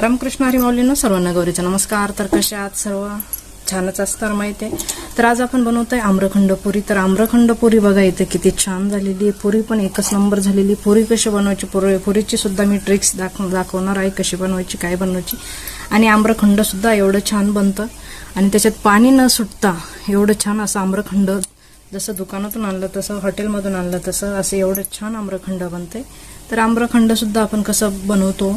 रामकृष्ण हरी माऊलीनं सर्वांना गौरीचा नमस्कार. तर कसे आज सर्व? छानच असणार माहिती आहे. तर आज आपण बनवतोय आम्रखंड पुरी. तर आम्रखंड पुरी बघा इथे किती छान झालेली आहे. पुरी पण एकच नंबर झालेली पुरी कशी बनवायची? पुरी पुरीची सुद्धा मी ट्रिक्स दाखव दाखवणार आहे कशी बनवायची काय बनवायची. आणि आम्रखंड सुद्धा एवढं छान बनतं. आणि त्याच्यात पाणी न सुटता एवढं छान असं आम्रखंड जसं दुकानातून आणलं तसं हॉटेलमधून आणलं तसं असं एवढं छान आम्रखंड बनते तर आम्रखंड सुद्धा आपण कसं बनवतो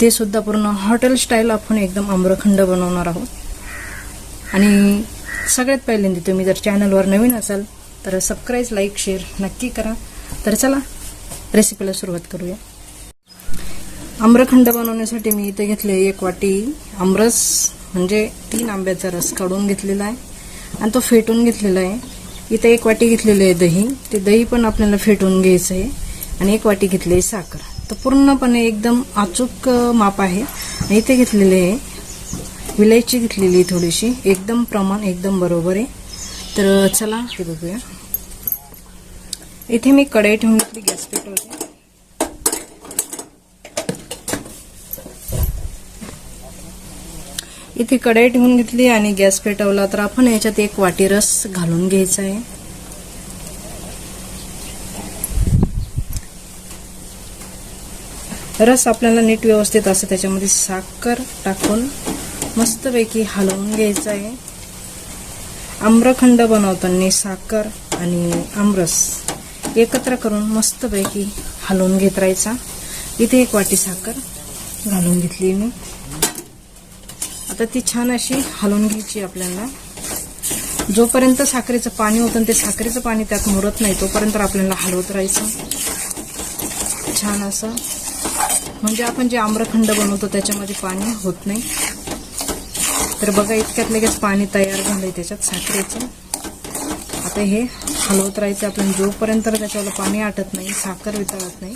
ते सुद्धा पूर्ण हॉटेल स्टाईल आपण एकदम आम्रखंड बनवणार आहोत. आणि सगळ्यात पहिल्यांदा तुम्ही जर चॅनलवर नवीन असाल तर सबस्क्राईब लाईक शेअर नक्की करा. तर चला रेसिपीला सुरुवात करूया. आम्रखंड बनवण्यासाठी मी इथे घेतले एक वाटी आमरस म्हणजे तीन आंब्याचा रस काढून घेतलेला आहे. आणि तो फेटून घेतलेला आहे. इथे एक वाटी घेतलेली आहे दही. ते दही पण आपल्याला फेटून घ्यायचं आहे आणि एक वाटी घेतली आहे साखर. तर पूर्णपणे एकदम अचूक माप आहे. इथे घेतलेले आहे. विलायची घेतलेली आहे थोडीशी. एकदम प्रमाण एकदम बरोबर आहे. तर चला हे बघूया. इथे मी कढई ठेवून घेतली गॅस पेटवते इथे कढई ठेवून घेतली आणि गॅस पेटवला तर आपण याच्यात एक वाटी रस घालून घ्यायचा आहे. रस आपल्याला नीट व्यवस्थित असं त्याच्यामध्ये साखर टाकून मस्तपैकी हलवून घ्यायचं आहे. आम्रखंड बनवताना साखर आणि आमरस. एकत्र करून मस्तपैकी हलवून घेत राहायचा. इथे एक वाटी साखर घालून घेतली मी. आता ती छान अशी हलवून घ्यायची आपल्याला. जोपर्यंत साखरेचं पाणी होतं आणि ते साखरेचं पाणी त्यात मुरत नाही तोपर्यंत आपल्याला हलवत राहायचं. छान असं म्हणजे आपण जे आम्रखंड बनवतो त्याच्यामध्ये पाणी होत नाही. तर बघा इतक्यात लगेच पाणी तयार झालंय त्याच्यात साखरेचं. आता हे हलवत राहायचं. आपण जोपर्यंत त्याच्यावर पाणी आटत नाही साखर वितळत नाही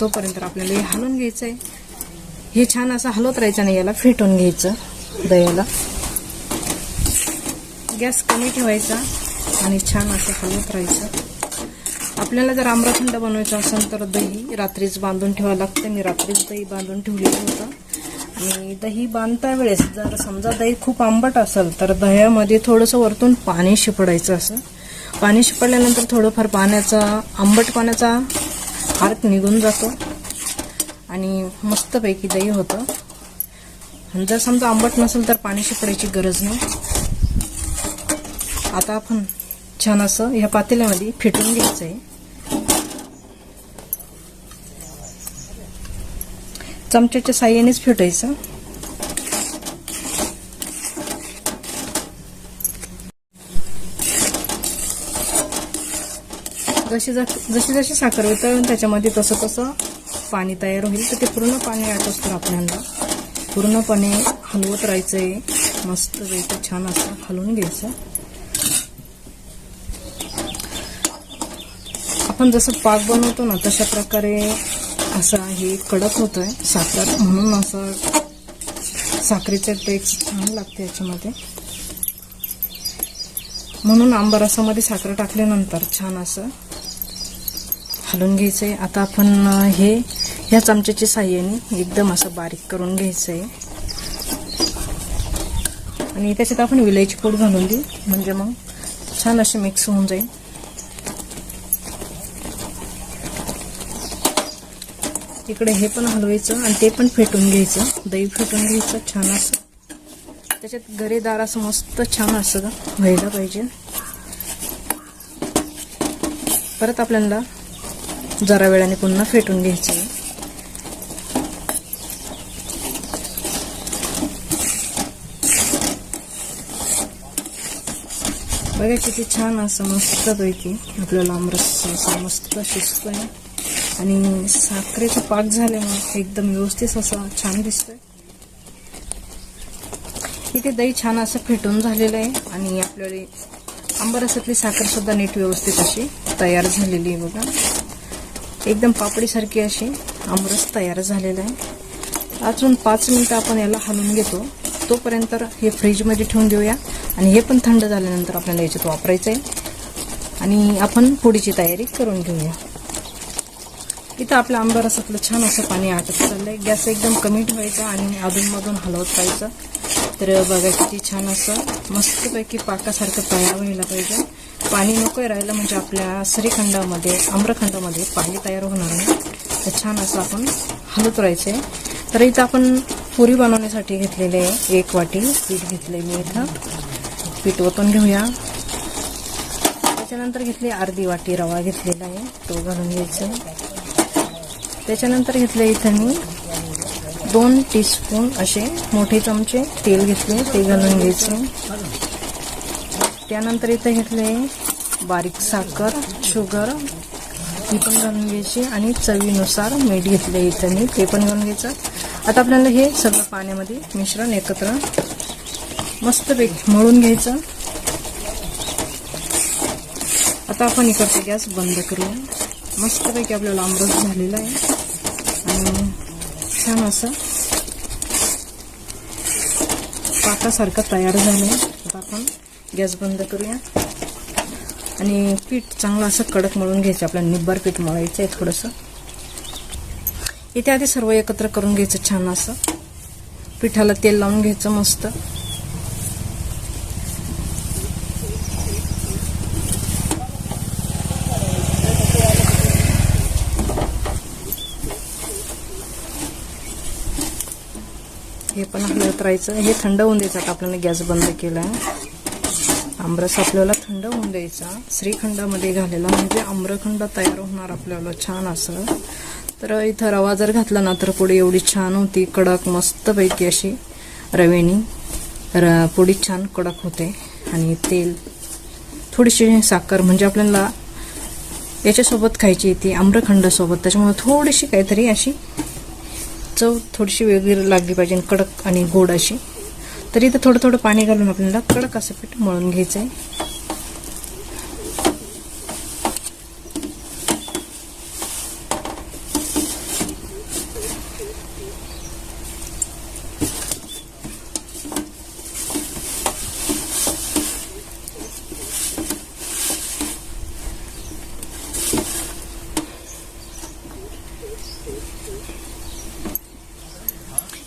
तोपर्यंत आपल्याला हे हलवून घ्यायचं आहे हे छान असं हलवत राहायचं नाही याला फेटून घ्यायचं दह्याला. गॅस कमी ठेवायचा आणि छान असं हलवत राहायचं. आपल्याला जर आम्रखंड बनवायचं असेल तर दही रात्रीच बांधून ठेवावं लागतं. मी रात्रीच दही बांधून ठेवलेलं होतं. आणि दही बांधता वेळेस जर समजा दही खूप आंबट असेल तर दह्यामध्ये थोडंसं वरतून पाणी शिपडायचं असं. पाणी शिपडल्यानंतर थोडंफार पाण्याचा आंबट पाण्याचा हार्क निघून जातो. आणि मस्तपैकी दही होतं. आणि जर समजा आंबट नसेल तर पाणी शिपडायची गरज नाही. आता आपण छान असं ह्या पातेल्यामध्ये फेटून घ्यायचं आहे चमच्याच्या साह्यानेच फेटायचं. जशी जशी जशी साखर वितळून त्याच्यामध्ये तसं तसं पाणी तयार होईल. तर ते पूर्ण पाणी आटोस असतं आपल्याला. पूर्णपणे हलवत राहायचं आहे मस्त जायचं छान असं हलवून घ्यायचं. आपण जसं पाक बनवतो ना तशा प्रकारे असं हे कडक होतोय साखर. म्हणून असं साखरेचं टेक्स्ट छान लागते याच्यामध्ये. म्हणून आंबरसामध्ये साखर टाकल्यानंतर छान असं हलवून आहे आता आपण हे ह्या चमच्याच्या साह्याने एकदम असं बारीक करून घ्यायचंय. आणि त्याच्यात आपण विलायची पूड घालून देऊ. म्हणजे मग छान असे मिक्स होऊन जाईल. इकडे हे पण हलवायचं आणि ते पण फेटून घ्यायचं. दही फेटून घ्यायचं छान असं. त्याच्यात गरेदार असं मस्त छान असं व्हायला पाहिजे. परत आपल्याला जरा वेळाने पुन्हा फेटून घ्यायचं बघा किती छान असं मस्तपैकी आपल्याला आमरस असं मस्त शिजतोय. आणि साखरेचा पाक झाल्यामुळे एकदम व्यवस्थित असं छान दिसतोय. इथे दही छान असं फेटून झालेलं आहे आणि आपल्याला आंबरसातली साखर सुद्धा नीट व्यवस्थित अशी तयार झालेली आहे बघा. एकदम पापडीसारखी अशी आमरस तयार झालेला आहे. अजून पाच मिनटं आपण याला हलवून घेतो. तोपर्यंत हे फ्रीजमध्ये ठेवून देऊया. आणि हे पण थंड झाल्यानंतर आपल्याला याच्यात वापरायचं आहे आणि आपण पुढीची तयारी करून घेऊया. इथं आपल्या आंबारसातलं छान असं पाणी आटत चाललं आहे गॅस एकदम कमी ठेवायचा आणि अधूनमधून हलवत राहायचं. तर बघा किती छान असं मस्तपैकी पाकासारखं तयार व्हायला पाहिजे. पाणी नकोय राहिलं म्हणजे आपल्या श्रीखंडामध्ये आम्रखंडामध्ये पाणी तयार होणार नाही. तर छान असं आपण हलत राहायचंय तर इथं आपण पुरी बनवण्यासाठी घेतलेले आहे एक वाटी पीठ घेतले मी इथं. पीठ ओतून घेऊया. त्याच्यानंतर घेतली अर्धी वाटी रवा घेतलेला आहे. तो घालून घ्यायचा. त्याच्यानंतर घेतले इथं मी दोन टीस्पून असे मोठे चमचे तेल घेतले ते घालून घ्यायचे. त्यानंतर इथं घेतले बारीक साखर शुगर ती पण घालून घ्यायची आणि चवीनुसार मीठ घेतले इथं मी ते पण घालून घ्यायचं. आता आपल्याला हे सगळं पाण्यामध्ये मिश्रण एकत्र मस्तपैकी मळून घ्यायचं. आता आपण इकडचा गॅस बंद करूया. मस्तपैकी आपल्याला आमरस झालेला आहे. आणि छान असं पाकासारखं तयार झालं आता आपण गॅस बंद करूया. आणि पीठ चांगलं असं कडक मळून घ्यायचं आपल्याला निब्बार पीठ मळायचं आहे थोडंसं. इथे आधी सर्व एकत्र करून घ्यायचं छान असं. पिठाला तेल लावून घ्यायचं मस्त. हे पण आपल्याला करायचं हे थंड होऊन द्यायचं. आता आपल्याला गॅस बंद केला आमरस आपल्याला थंड होऊन द्यायचा. श्रीखंडामध्ये घालेला म्हणजे आम्रखंड तयार होणार आपल्याला. छान असं. तर इथं रवा जर घातला ना तर पुढे एवढी छान होती. कडक मस्तपैकी अशी रवेनी र पुडी छान कडक होते. आणि तेल. थोडीशी साखर. म्हणजे आपल्याला याच्यासोबत खायची ती आम्रखंडासोबत. त्याच्यामुळे थोडीशी काहीतरी अशी चव थोडीशी वेगळी लागली पाहिजे कडक आणि गोड अशी. तरी इथं थोडं थोडं पाणी घालून आपल्याला कडक असं पीठ मळून घ्यायचं आहे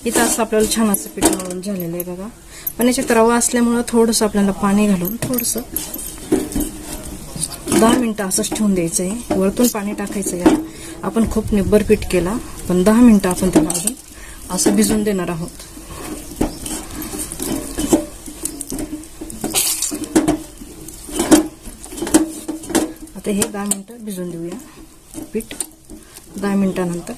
इथं असं आपल्याला छान असं पीठ मळून झालेलं आहे बघा. पण याच्यात रवा असल्यामुळं थोडंसं आपल्याला पाणी घालून थोडंसं दहा मिनटं असंच ठेवून द्यायचं आहे वरतून पाणी टाकायचं आहे आपण खूप निब्बर पीठ केला पण दहा मिनटं आपण त्याला अजून असं भिजून देणार आहोत. आता हे दहा मिनटं भिजून देऊया पीठ. दहा मिनटानंतर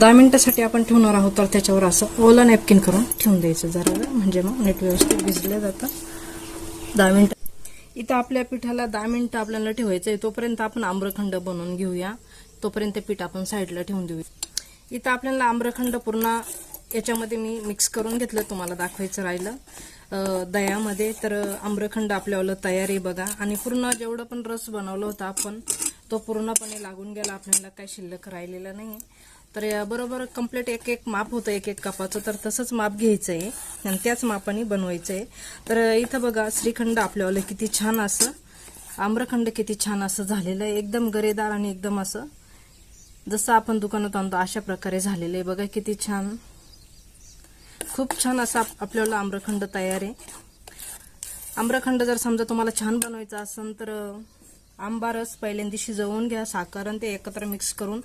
दहा मिनिटासाठी आपण ठेवणार आहोत तर त्याच्यावर असं ओला नॅपकिन करून ठेवून द्यायचं जरा वेळ. म्हणजे मग नीट व्यवस्थित भिजलं जातं. दहा मिनिटं. इथं आपल्या पिठाला दहा मिनिटं आपल्याला ठेवायचं आहे तोपर्यंत आपण आम्रखंड बनवून घेऊया. तोपर्यंत पीठ आपण साईडला ठेवून देऊया. इथं आपल्याला आम्रखंड पूर्ण याच्यामध्ये मी मिक्स करून घेतलं. तुम्हाला दाखवायचं राहिलं. दह्यामध्ये. तर आम्रखंड आपल्याला तयार आहे बघा. आणि पूर्ण जेवढं पण रस बनवला होता आपण तो पूर्णपणे लागून गेला. आपल्याला काही शिल्लक राहिलेला नाही. तर या बरोबर कंप्लीट एक एक माप होतं एक एक कापाचं. तर तसंच माप घ्यायचं आहे आणि त्याच मापाने बनवायचं आहे तर इथं बघा श्रीखंड आपल्याला किती छान असं आम्रखंड किती छान असं झालेलं आहे. एकदम गरेदार आणि एकदम असं जसं आपण दुकानात आणतो अशा प्रकारे झालेलं आहे. बघा किती छान. खूप छान असा आप- आपल्याला आम्रखंड तयार आहे. आम्रखंड जर समजा तुम्हाला छान बनवायचा असेल तर आंबा रस पहिल्यांदा शिजवून घ्या साखर आणि ते एकत्र मिक्स करून.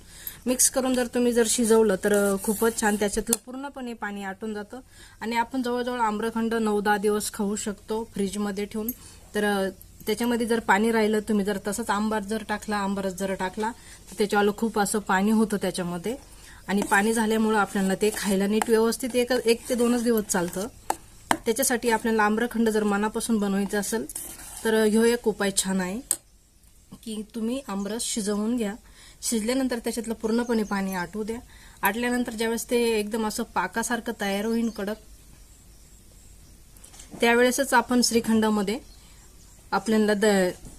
मिक्स करून जर तुम्ही जर शिजवलं तर खूपच छान. त्याच्यातलं पूर्णपणे पाणी आटून जातं. आणि आपण जवळजवळ आम्रखंड नऊ दहा दिवस खाऊ शकतो फ्रीजमध्ये ठेवून. तर त्याच्यामध्ये जर पाणी राहिलं तुम्ही जर तसंच आंबार जर टाकला आंबारस जर टाकला तर त्याच्यावालं खूप असं पाणी होतं त्याच्यामध्ये. आणि पाणी झाल्यामुळं आपल्याला ते खायला नीट व्यवस्थित एक एक ते दोनच दिवस चालतं. त्याच्यासाठी आपल्याला आम्रखंड जर मनापासून बनवायचं असेल तर ह्यो एक उपाय छान आहे. की तुम्ही आमरस शिजवून घ्या. शिजल्यानंतर त्याच्यातलं पूर्णपणे पाणी आटू द्या. आटल्यानंतर ज्यावेळेस ते एकदम असं पाकासारखं तयार होईल कडक त्यावेळेसच आपण श्रीखंडामध्ये आपल्याला द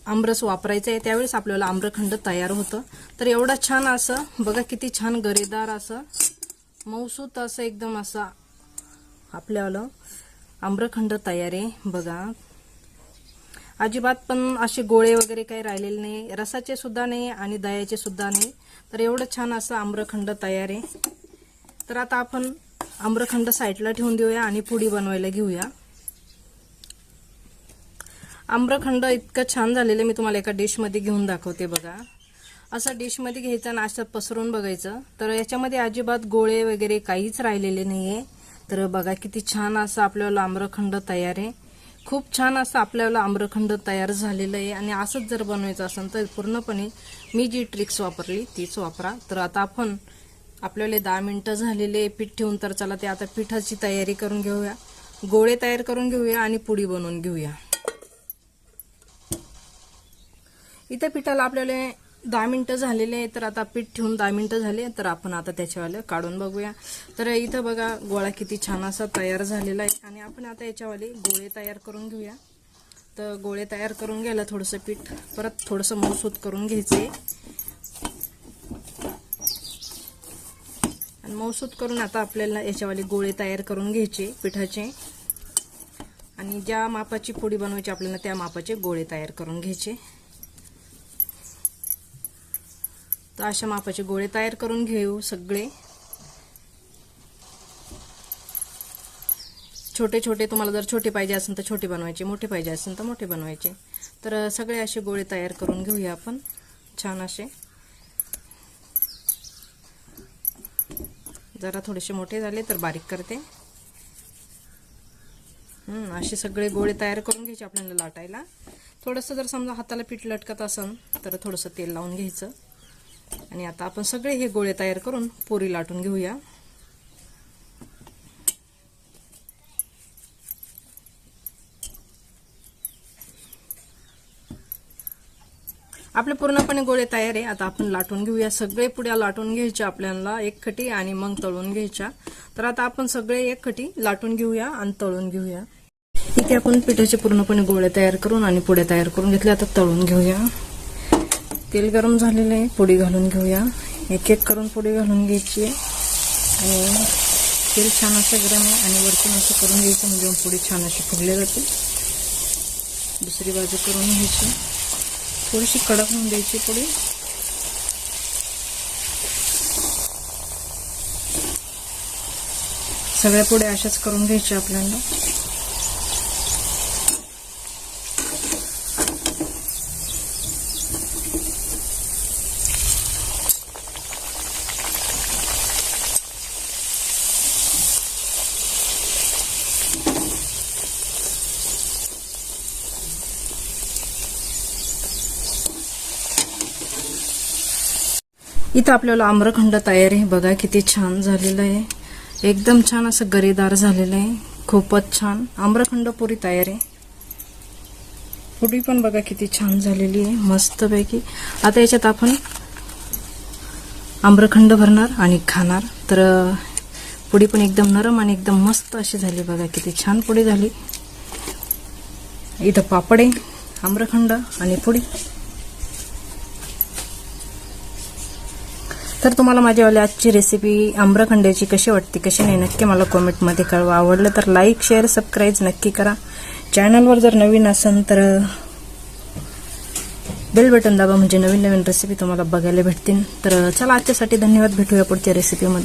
आमरस वापरायचं आहे. त्यावेळेस आपल्याला आम्रखंड तयार होतं. तर एवढा छान असं बघा किती छान गरेदार असं मौसूत असं एकदम असा आपल्याला आम्रखंड तयार आहे. बघा अजिबात पण असे गोळे वगैरे काही राहिलेले नाही. रसाचे सुद्धा नाही आणि दह्याचे सुद्धा नाही. तर एवढं छान असं आम्रखंड तयार आहे. तर आता आपण आम्रखंड साईडला ठेवून देऊया आणि पुडी बनवायला घेऊया. आम्रखंड इतकं छान झालेलं मी तुम्हाला एका डिशमध्ये घेऊन दाखवते बघा. असं डिशमध्ये घ्यायचं आणि असं पसरून बघायचं. तर याच्यामध्ये अजिबात गोळे वगैरे काहीच राहिलेले नाहीये. तर बघा किती छान असं आपल्याला आम्रखंड तयार आहे. खूप छान असं आपल्याला आम्रखंड तयार झालेलं आहे. आणि असंच जर बनवायचं असेल तर पूर्णपणे मी जी ट्रिक्स वापरली तीच वापरा. तर आता आपण आपल्याला दहा मिनटं झालेले पीठ ठेवून तर चला ते आता पिठाची तयारी करून घेऊया. गोळे तयार करून घेऊया आणि पुडी बनवून घेऊया. इथं पिठाला आपल्याला दहा मिनटं झालेले आहे तर आता पीठ ठेवून दहा मिनटं झाले तर आपण आता त्याच्यावाले काढून बघूया. तर इथं बघा गोळा किती छान असा तयार झालेला आहे. आणि आपण आता याच्यावाले गोळे तयार करून घेऊया. तर गोळे तयार करून घ्यायला थोडंसं पीठ परत थोडंसं मऊसूत करून घ्यायचे. आणि मऊसूत करून आता आपल्याला याच्यावाले गोळे तयार करून घ्यायचे पिठाचे. आणि ज्या मापाची पोळी बनवायची आपल्याला त्या मापाचे गोळे तयार करून घ्यायचे. तर अशा मापाचे गोळे तयार करून घेऊ सगळे. छोटे छोटे तुम्हाला जर छोटे पाहिजे असेल तर छोटे बनवायचे मोठे पाहिजे असेल तर मोठे बनवायचे. तर सगळे असे गोळे तयार करून घेऊया आपण. छान असे. जरा थोडेसे मोठे झाले तर बारीक करते. असे सगळे गोळे तयार करून घ्यायचे आपल्याला लाटायला. थोडंसं जर समजा हाताला पीठ लटकत असेल तर थोडंसं तेल लावून घ्यायचं. आणि आता आपण सगळे हे गोळे तयार करून पोरी लाटून घेऊया. आपले पूर्णपणे गोळे तयार आहे. आता आपण लाटून घेऊया. सगळे पुड्या लाटून घ्यायच्या आपल्याला. एक खटी आणि मग तळून घ्यायच्या. तर आता आपण सगळे एक खटी लाटून घेऊया आणि तळून घेऊया. इथे आपण पिठाचे पूर्णपणे गोळे तयार करून आणि पुड्या तयार करून घेतल्या. आता तळून घेऊया. तेल गरम झालेलं आहे. पोळी घालून घेऊया. एक एक करून पोळी घालून घ्यायची आहे. आणि तेल छान असं गरम आहे आणि वरतून असं करून घ्यायचं म्हणजे पोळी छान अशी फुगली जाते दुसरी बाजू करून घ्यायची थोडीशी कडक होऊन द्यायची पोळी सगळ्या पोळ्या अशाच करून घ्यायच्या आपल्याला. इथं आपल्याला आम्रखंड तयार आहे. बघा किती छान झालेलं आहे. एकदम छान असं गरेदार झालेलं आहे. खूपच छान. आम्रखंड पुरी तयार आहे. पुढी पण बघा किती छान झालेली आहे. मस्तपैकी. आता याच्यात आपण आम्रखंड भरणार आणि खाणार. तर पुडी पण एकदम नरम आणि एकदम मस्त अशी झाली. बघा किती छान पुडी झाली. इथं पापड आहे. आम्रखंड आणि पुडी तर तुम्हाला माझ्यावाली आजची रेसिपी आम्रखंड्याची कशी वाटते कशी नाही नक्की मला कॉमेंटमध्ये कळवा. आवडलं तर लाईक शेअर सबस्क्राईब नक्की करा. चॅनलवर जर नवीन असेल तर बेल बटन दाबा म्हणजे नवीन नवीन रेसिपी तुम्हाला बघायला भेटतील. तर चला आजच्यासाठी धन्यवाद. भेटूया पुढच्या रेसिपीमध्ये